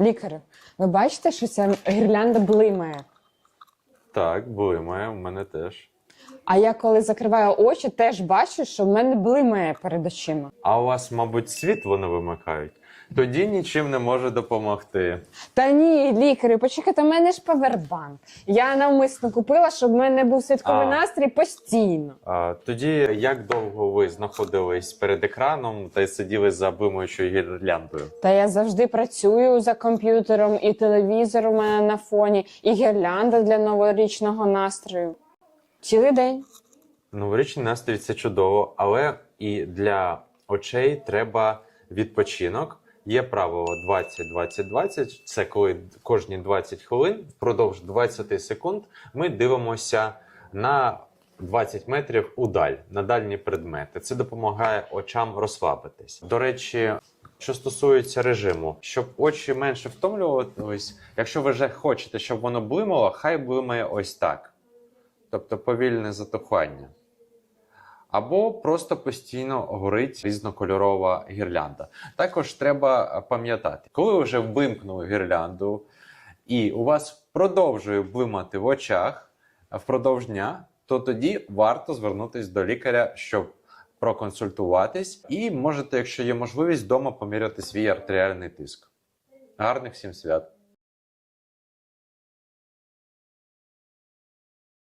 Лікарю, ви бачите, що ця гірлянда блимає? Так, блимає, в мене теж. А я коли закриваю очі, теж бачу, що в мене блимає перед очима. А у вас, мабуть, світло не вимикають. Тоді нічим не може допомогти. Та ні, лікарю, почекайте, у мене ж павербанк. Я навмисно купила, щоб в мене був святковий А. настрій постійно. А, тоді як довго ви знаходились перед екраном та й сиділи за блимаючою гірляндою? Та я завжди працюю за комп'ютером, і телевізор у мене на фоні, і гірлянда для новорічного настрою. Цілий день. Новорічний настрій це чудово, але і для очей треба відпочинок. Є правило 20-20-20. Це коли кожні 20 хвилин впродовж 20 секунд ми дивимося на 20 метрів удаль, на дальні предмети. Це допомагає очам розслабитись. До речі, що стосується режиму, щоб очі менше втомлювались, якщо ви вже хочете, щоб воно блимало, хай блимає ось так тобто повільне затухання. Або просто постійно горить різнокольорова гірлянда. Також треба пам'ятати, коли ви вже вимкнули гірлянду, і у вас продовжує блимати в очах впродовж дня, то тоді варто звернутися до лікаря, щоб проконсультуватись, і можете, якщо є можливість, вдома поміряти свій артеріальний тиск. Гарних всім свят!